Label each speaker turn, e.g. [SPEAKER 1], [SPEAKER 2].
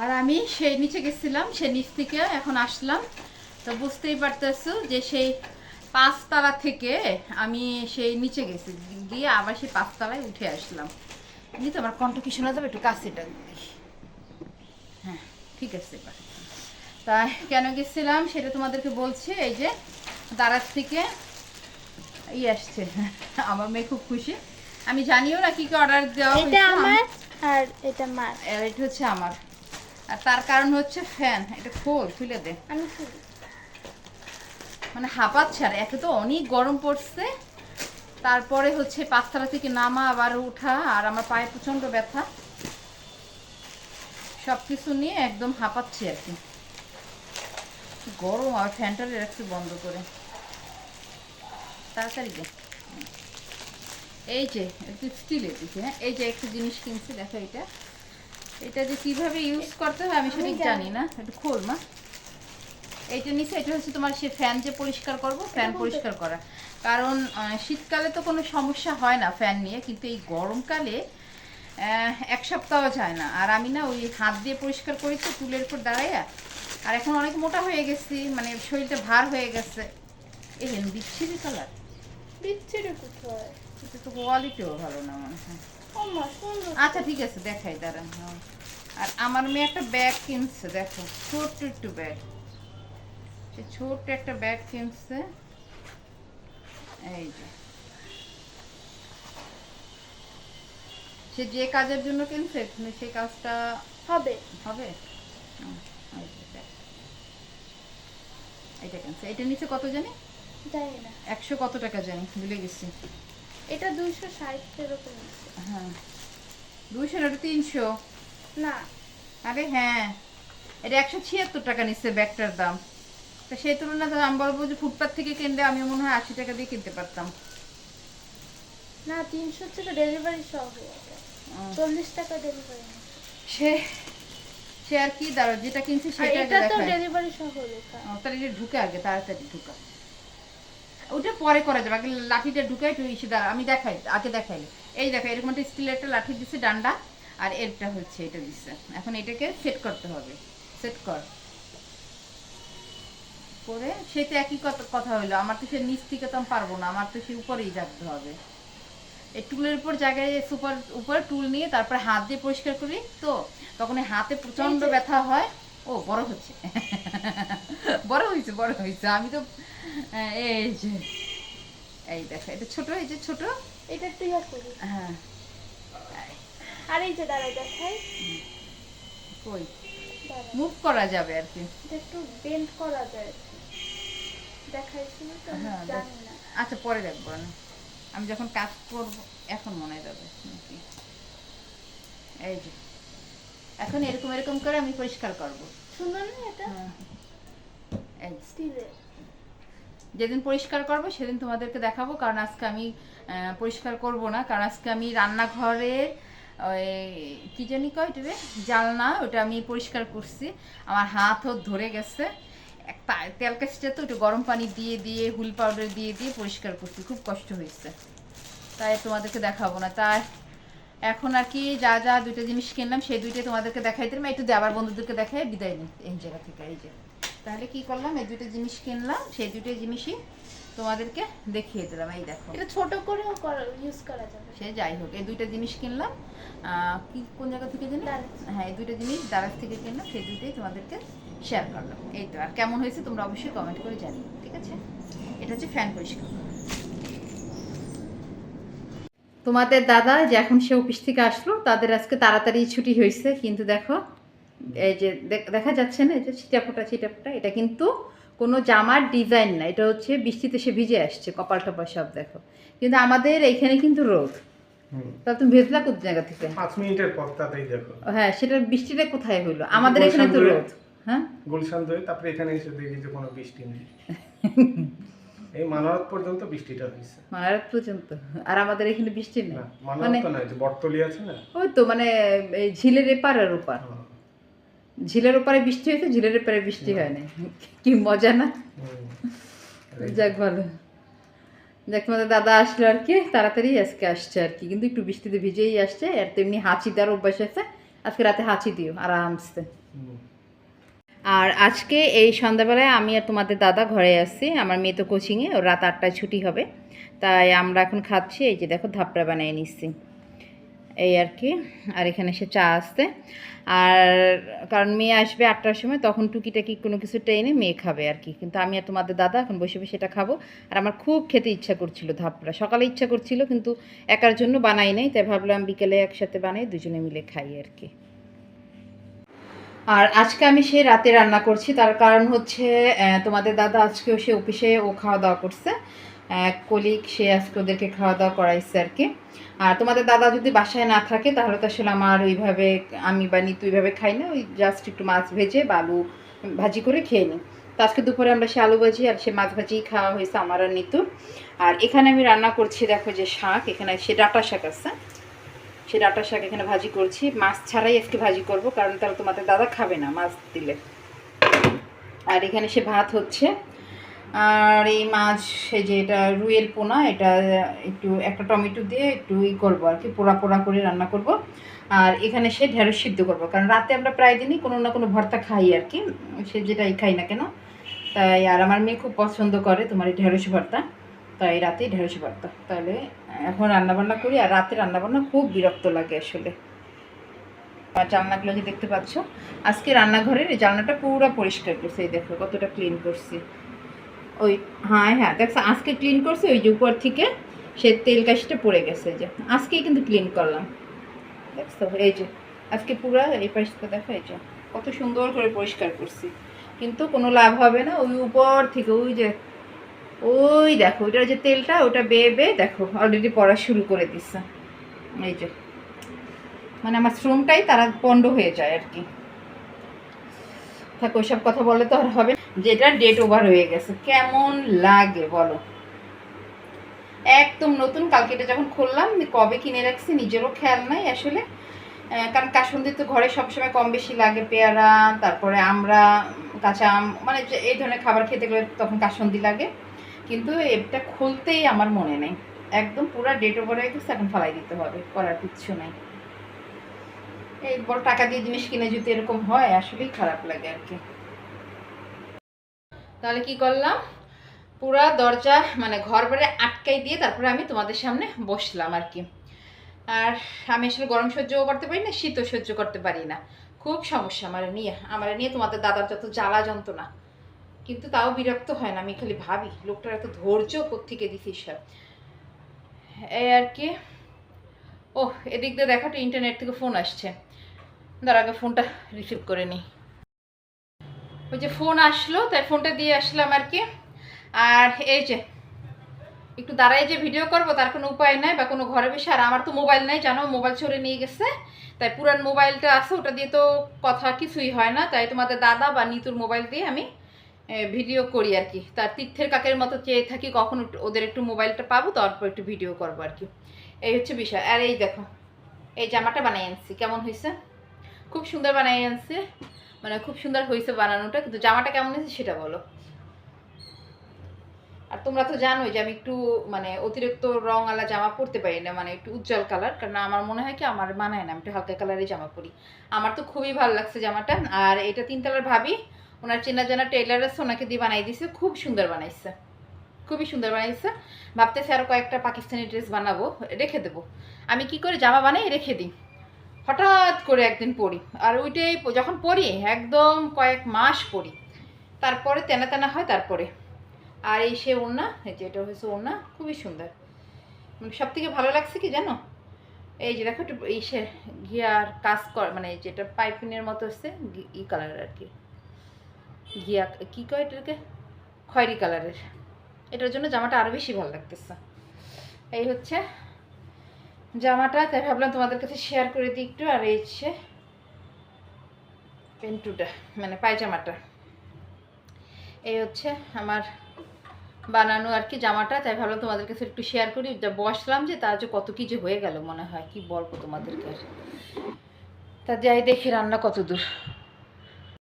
[SPEAKER 1] আর আমি সেই নিচে গেছিলাম সে নিচ থেকে এখন আসলাম। তো বুঝতেই পারতেছো যে সেই পাঁচতলা থেকে আমি সেই নিচে গেছি গিয়ে আবার সেই পাঁচতলায় উঠে আসলাম। তো আমার কণ্ঠ কি শোনা যাবে? একটু কাছে ডাক হ্যাঁ ঠিক আছে এবার। তা কেন গেছিলাম সেটা তোমাদেরকে বলছি এই যে দারাজ থেকে ই আসছে। আমার মেয়ে খুব খুশি। আমি জানিও না কি কি অর্ডার দেওয়া
[SPEAKER 2] এটা
[SPEAKER 1] হয়েছে।
[SPEAKER 2] আমার আর এটা মার।
[SPEAKER 1] আর এটা হচ্ছে আমার। আর তার কারণ হচ্ছে ফ্যান এটা খোল খুলে দে। মানে হাঁপাচ্ছে আর একে তো অনেক গরম পড়ছে। তারপরে হচ্ছে পাঁচতলা থেকে নামা আবার উঠা আর আমার পায়ে প্রচণ্ড ব্যথা। সব কিছু নিয়ে একদম হাঁপাচ্ছি আর কি। গরম আর ফ্যানটা রাখছি বন্ধ করে। তাড়াতাড়ি দে। এই যে একটু স্টিলের দিকে হ্যাঁ? এই যে একটা জিনিস কিনছি দেখো এটা। এটা যে কীভাবে ইউজ করতে হয় আমি সেটা জানি। না একটু খোল মা। এইটা নিচে এটা হচ্ছে তোমার সে ফ্যান যে পরিষ্কার করব ফ্যান পরিষ্কার করা। কারণ শীতকালে তো কোনো সমস্যা হয় না ফ্যান নিয়ে কিন্তু এই গরমকালে এক সপ্তাহ যায় না। আর আমি না ওই হাত দিয়ে পরিষ্কার করি তো চুলের উপর দাঁড়াইয়া। আর এখন অনেক মোটা হয়ে গেছি মানে শরীরটা ভার হয়ে গেছে। এই বিচ্ছিরি কালার
[SPEAKER 2] বিচ্ছিরি কোথায়?
[SPEAKER 1] এটা তো কোয়ালিটিও ভালো না মনে হয়। আচ্ছা ঠিক আছে দেখাই দাঁড়ান হ্যাঁ। আর আমার মেয়ে একটা ব্যাগ কিনছে দেখো ছোট্ট একটু ব্যাগ সে ছোট্ট একটা ব্যাগ কিনছে। এই যে। সে যে কাজের জন্য কিনছে সেই কাজটা
[SPEAKER 2] হবে।
[SPEAKER 1] হবে? হুম, এই যে দেখ। এটা কিনছে। এটা নিচে কত জানি?
[SPEAKER 2] জানি না।
[SPEAKER 1] একশো কত টাকা জানি ভুলে গেছি।
[SPEAKER 2] এটা দুইশো ষাট এরকম
[SPEAKER 1] হ্যাঁ। দুইশো না তিনশো?
[SPEAKER 2] না।
[SPEAKER 1] আরে হ্যাঁ। এটা একশো ছিয়াত্তর টাকা নিচ্ছে ব্যাগটার দাম। তা সেই তুলনায় আমি বলব যে ফুটপাথ থেকে কিনলে আমি মনে হয় আশি টাকা দিয়ে কিনতে পারতাম।
[SPEAKER 2] না তিনশো ডেলিভারি সহ চল্লিশ টাকা ডেলিভারি।
[SPEAKER 1] সে সে আর কি দাঁড়ো যেটা কিনছি সেটা
[SPEAKER 2] এটা তো ডেলিভারি সহ লেখা
[SPEAKER 1] তাহলে ঢুকে আগে তাড়াতাড়ি ঢুকা। ওটা পরে করা যাবে। আগে লাঠিটা ঢুকাই একটু ইসে দাঁড়া আমি দেখাই আগে দেখাই এই দেখো এরকম একটা স্টিলের একটা লাঠি দিচ্ছে ডান্ডা আর এরটা হচ্ছে এটা দিচ্ছে এখন এটাকে সেট করতে হবে। সেট কর। করে সেটা একই কথা হইল। আমার তো সে নিচ থেকে তো আমি পারব না আমার তো সে উপরেই রাখতে হবে। এই টুলের উপর জায়গায় সুপার উপরে টুল নিয়ে তারপরে হাত দিয়ে পরিষ্কার করি তো তখন হাতে
[SPEAKER 2] প্রচণ্ড
[SPEAKER 1] ব্যথা হয়। ও বড় হচ্ছে। বড় হয়েছে বড় হয়েছে আমি তো এই যে এই দেখো এটা ছোট এই যে ছোট।
[SPEAKER 2] এটা একটু ইয়া করি।
[SPEAKER 1] হ্যাঁ।
[SPEAKER 2] আর এই যে দাঁড়াই দেখাই।
[SPEAKER 1] কই? মুভ করা যাবে আর কি।
[SPEAKER 2] একটু বেন্ড করা যায় দেখাইছি না তো
[SPEAKER 1] হ্যাঁ,
[SPEAKER 2] জানি না।
[SPEAKER 1] আচ্ছা পরে দেখব না আমি যখন কাজ করব এখন মনে যাবে এই যে। এখন এরকম এরকম করে আমি পরিষ্কার করব।
[SPEAKER 2] সুন্দর না এটা?
[SPEAKER 1] হ্যাঁ। এই।
[SPEAKER 2] স্টিলের
[SPEAKER 1] যেদিন পরিষ্কার করব, সেদিন তোমাদেরকে দেখাবো, কারণ আজকে আমি পরিষ্কার করব না। কারণ আজকে আমি রান্নাঘরে, ওই, কি জানি কয় এটা? জালনা, ওটা আমি পরিষ্কার করছি। আমার হাতও ধরে গেছে। তেল কাশিটা তো একটু গরম পানি দিয়ে দিয়ে, হুল পাউডার দিয়ে দিয়ে পরিষ্কার করছি। খুব কষ্ট হয়েছে। তাই তোমাদেরকে দেখাবো না। তাই এখন আর কি যা যা দুইটা জিনিস কিনলাম, সেই দুইটাই তোমাদেরকে দেখাই দিলাম। একটু দিয়ে আবার বন্ধুদেরকে দেখাই, বিদায় নিই এই জায়গা থেকে, এই যে। তাহলে কি করলাম? এই দুটো জিনিস কিনলাম। সেই দুটো জিনিসই তোমাদেরকে দেখিয়ে দিলাম। এই দেখো।
[SPEAKER 2] এটা ছোট করেও করা ইউজ করা যাবে।
[SPEAKER 1] সে যাই হোক এই দুইটা জিনিস কিনলাম। কি কোন জায়গা থেকে জানি? হ্যাঁ এই দুইটা জিনিস দারাজ থেকে কিনলাম। সেই দুইটাই তোমাদেরকে শেয়ার করলাম। এই তো আর কেমন হয়েছে তোমরা অবশ্যই কমেন্ট করে জানিও ঠিক আছে? এটা হচ্ছে ফ্যান পরিষ্কার। তোমাদের দাদা যে এখন সে অফিস থেকে আসলো তাদের আজকে তাড়াতাড়ি ছুটি হয়েছে কিন্তু দেখো এই যে দেখা যাচ্ছে না এই যে ছিটাফোটা ছিটাফোটা এটা কিন্তু কোনো জামার ডিজাইন না এটা হচ্ছে বৃষ্টিতে সে ভিজে আসছে কপাল টপাল সব দেখো। কিন্তু আমাদের এইখানে কিন্তু রোদ। তাহলে তুমি ভেজলা কোন জায়গা থেকে?
[SPEAKER 3] পাঁচ মিনিটের পর তাতেই দেখো।
[SPEAKER 1] হ্যাঁ সেটা বৃষ্টিটা কোথায় হলো আমাদের এখানে তো রোদ। হ্যাঁ?
[SPEAKER 3] গুলশান ধরে তারপরে এখানে এসে দেখি যে কোনো বৃষ্টি নেই। এই মানবত পর্যন্ত বৃষ্টিটা হয়েছে।
[SPEAKER 1] মারাত পর্যন্ত? আর আমাদের এখানে বৃষ্টি নেই?
[SPEAKER 3] না
[SPEAKER 1] মানে
[SPEAKER 3] তো নয় যে বটতলি আছে না?
[SPEAKER 1] ওই তো মানে এই ঝিলের এপার আর ওপার। ঝিলের ওপারে বৃষ্টি হয়েছে ঝিলের এপারে বৃষ্টি হয় না কি মজা না। যাক ভালো। যাক তোমাদের দাদা আসলো আর কি তাড়াতাড়ি আজকে আসছে আর কি। কিন্তু একটু বৃষ্টিতে ভিজেই আসছে আর তেমনি হাঁচি দেওয়ার অভ্যাস আছে। আজকে রাতে হাঁচি দিও আরামসে। আর আজকে এই সন্ধ্যাবেলায় আমি আর তোমাদের দাদা ঘরে আসছি আমার মেয়ে তো কোচিংয়ে ও রাত আটটায় ছুটি হবে। তাই আমরা এখন খাচ্ছি এই যে দেখো ধাপড়া বানিয়ে নিচ্ছি। এই আর কি। আর এখানে সে চা আসতে আর কারণ মেয়ে আসবে আটটার সময়, তখন টুকিটাকি কোনো কিছু টেনে মেয়ে খাবে আর কি। কিন্তু আমি আর তোমাদের দাদা এখন বসে বসে এটা খাব। আর আমার খুব খেতে ইচ্ছা করছিল ধাপড়া। সকালে ইচ্ছা করছিল, কিন্তু একার জন্য বানাই নাই। তাই ভাবলাম বিকেলে একসাথে বানাই, দুজনে মিলে খাই আর কি। আর আজকে আমি সে রাতে রান্না করছি। তার কারণ হচ্ছে তোমাদের দাদা আজকেও সে অফিসে ও খাওয়া দাওয়া করছে। কলিক সে আজকে ওদেরকে খাওয়া দাওয়া করাইছে আর কি আর তোমাদের দাদা যদি বাসায় না থাকে, তাহলে তো আসলে আমার ওইভাবে আমি বা নিতু ওইভাবে খাই না, ওই জাস্ট একটু মাছ ভেজে বা আলু ভাজি করে খেয়ে নিই। তো আজকে দুপুরে আমরা সে আলু ভাজি আর সে মাছ ভাজিই খাওয়া হয়েছে আমার আর নিতু। আর এখানে আমি রান্না করছি, দেখো যে শাক, এখানে সে ডাটা শাক আছে। সে ডাটা শাক এখানে ভাজি করছি। মাছ ছাড়াই আজকে ভাজি করব, কারণ তাহলে তোমাদের দাদা খাবে না মাছ দিলে। আর এখানে সে ভাত হচ্ছে। আর এই মাছ যে এটা রুইয়ের পোনা, এটা একটু, একটা টমেটো দিয়ে একটু ই করব আর কি, পোড়া পোড়া করে রান্না করব। আর এখানে সে ঢেঁড়স সিদ্ধ করব, কারণ রাতে আমরা প্রায় দিনই কোনো না কোনো ভর্তা খাই আর কি, সে যেটাই খাই না কেন। তাই, আর আমার মেয়ে খুব পছন্দ করে তোমার এই ঢেঁড়স ভর্তা, তাই রাতেই ঢেঁড়স ভর্তা। তাহলে এখন রান্নাবান্না করি, আর রাতে রান্নাবান্না খুব বিরক্ত লাগে আসলে। আর জানলাগুলো যে দেখতে পাচ্ছ, আজকে রান্নাঘরের এই জানলাটা পুরো পরিষ্কার করছে, এই দেখো কতটা ক্লিন করছি। ওই হ্যাঁ হ্যাঁ দেখছ, আজকে ক্লিন করছে, ওই যে উপর থেকে সে তেল কাশিটা পড়ে গেছে যে। আজকেই কিন্তু ক্লিন করলাম। দেখছ, এই যে, আজকে পুরো এই পাশটা দেখো, এই যে, কত সুন্দর করে পরিষ্কার করছি। কিন্তু কোনো লাভ হবে না, ওই উপর থেকে, ওই যে, ওই দেখো, ওইটার যে তেলটা, ওটা বেয়ে বেয়ে দেখো অলরেডি পড়া শুরু করে দিচ্ছে এই যে মানে আমার শ্রমটাই তারা পণ্ড হয়ে যায় আর কি। থাক, ওইসব কথা বলে তো আর হবে। যেটা ডেট ওভার হয়ে গেছে। কেমন লাগে বলো? একদম নতুন, কালকে এটা যখন খুললাম কবে কিনে রাখছি নিজেরও খেয়াল নাই আসলে। কারণ কাসুন্দি তো ঘরে সবসময় কম বেশি লাগে পেয়ারা, তারপরে আমরা, কাঁচা আম মানে এই ধরনের খাবার খেতে গেলে তখন কাসুন্দি লাগে। কিন্তু এটা খুলতেই আমার মনে নেই। একদম পুরো ডেট ওভার হয়ে গেছে, এখন ফালাই দিতে হবে, করার কিচ্ছু নাই। এই বড় টাকা দিয়ে জিনিস কিনে যদি এরকম হয়, আসলেই খারাপ লাগে আর কি। তাহলে কি করলাম? পুরা দরজা মানে ঘর বাড়ি আটকাই দিয়ে তারপরে আমি তোমাদের সামনে বসলাম আর কি। আর আমি আসলে গরম সহ্যও করতে পারি না, শীতও সহ্য করতে পারি না। খুব সমস্যা আমার নিয়ে আমার নিয়ে তোমাদের দাদার যত জ্বালা যন্ত্রণা। কিন্তু তাও বিরক্ত হয় না, আমি খালি ভাবি, লোকটার এত ধৈর্য কোথেকে দিছিস সব? এই আর কি। ও এদিক দিয়ে দেখাটা ইন্টারনেট থেকে ফোন আসছে। দাঁড়া আগে ফোনটা রিসিভ করে নিই। ওই যে ফোন আসলো, তাই ফোনটা দিয়ে আসলাম আর কি। আর এই যে, একটু দাঁড়াই যে ভিডিও করব, তার কোনো উপায় নাই বা কোনো ঘরে বসে, আর আমার তো মোবাইল নাই, জানো মোবাইল ছড়ে নিয়ে গেছে। তাই পুরান মোবাইলটা আছে, ওটা দিয়ে তো কথা কিছুই হয় না। তাই তোমাদের দাদা বা নিতুর মোবাইল দিয়ে আমি ভিডিও করি আর কি। তার তীর্থের কাকের মতো চেয়ে থাকি, কখন ওদের একটু মোবাইলটা পাবো, তারপর একটু ভিডিও করব আর কি। এই হচ্ছে বিষয়। আর এই দেখো, এই জামাটা বানাই আনছি। কেমন হয়েছে? খুব সুন্দর বানাই আনছে। মানে খুব সুন্দর হয়েছে বানানোটা, কিন্তু জামাটা কেমন হয়েছে সেটা বলো। আর তোমরা তো জানোই যে আমি একটু মানে অতিরিক্ত রং আলা জামা পরতে পারি না মানে একটু উজ্জ্বল কালার, কারণ আমার মনে হয় কি আমার মানায় না, আমি একটু হালকা কালারের জামা পরি। আমার তো খুবই ভালো লাগছে জামাটা, আর এটা তিনতলার ভাবি, ওনার চেনা জানা টেলার আছে, ওনাকে দিয়ে বানাই দিছে, খুব সুন্দর বানাইছে। খুবই সুন্দর বানাইছে। ভাবতেছি আরও কয়েকটা পাকিস্তানি ড্রেস বানাবো, রেখে দেবো। আমি কি করে জামা বানাই, রেখে দিই। হঠাৎ করে একদিন পরি আর ওইটাই যখন পরি একদম কয়েক মাস পড়ি। তারপরে তেনা তেনা হয়, তারপরে। আর এই সে ওড়না, এই যে এটা হয়েছে ওড়না, খুবই সুন্দর। সব থেকে ভালো লাগছে কি জানো? এই যে দেখো একটু এই সে ঘিয়ার কাজ কর মানে যেটা পাইপিনের মতো হচ্ছে ই কালার আর কি। ঘিয়া কী কয় এটাকে? খয়েরি কালারের এটার জন্য জামাটা আরও বেশি ভালো লাগতেছে। এই হচ্ছে জামাটা, তাই ভাবলাম তোমাদের কাছে শেয়ার করে দিই একটু, আর এই হচ্ছে পেন্টুটা মানে পায়জামাটা। এই হচ্ছে আমার বানানো আর কি জামাটা, তাই ভাবলাম তোমাদের কাছে একটু শেয়ার করি। যা বসলাম যে তার যে কত কি যে হয়ে গেল মনে হয়, কি বলব তোমাদেরকে আর। তা যাই দেখি রান্না কত দূর